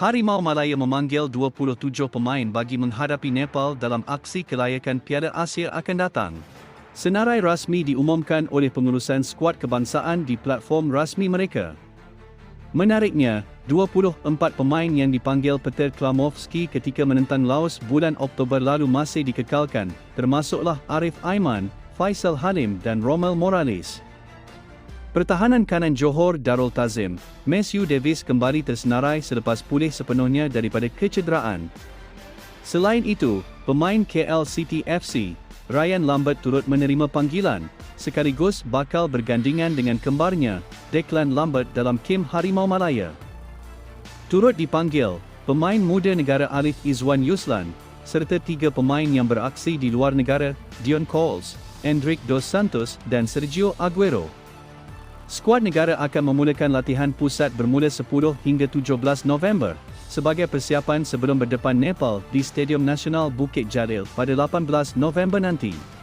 Harimau Malaya memanggil 27 pemain bagi menghadapi Nepal dalam aksi kelayakan Piala Asia akan datang. Senarai rasmi diumumkan oleh pengurusan skuad kebangsaan di platform rasmi mereka. Menariknya, 24 pemain yang dipanggil Peter Klamovski ketika menentang Laos bulan Oktober lalu masih dikekalkan, termasuklah Arif Aiman, Faisal Halim dan Romel Morales. Pertahanan kanan Johor Darul Tazim, Matthew Davis kembali tersenarai selepas pulih sepenuhnya daripada kecederaan. Selain itu, pemain KL City FC, Ryan Lambert turut menerima panggilan, sekaligus bakal bergandingan dengan kembarnya, Declan Lambert dalam kem Harimau Malaya. Turut dipanggil, pemain muda negara Alif Izwan Yuslan, serta tiga pemain yang beraksi di luar negara, Dion Coles, Endrick Dos Santos dan Sergio Aguero. Skuad negara akan memulakan latihan pusat bermula 10 hingga 17 November sebagai persiapan sebelum berdepan Nepal di Stadium Nasional Bukit Jalil pada 18 November nanti.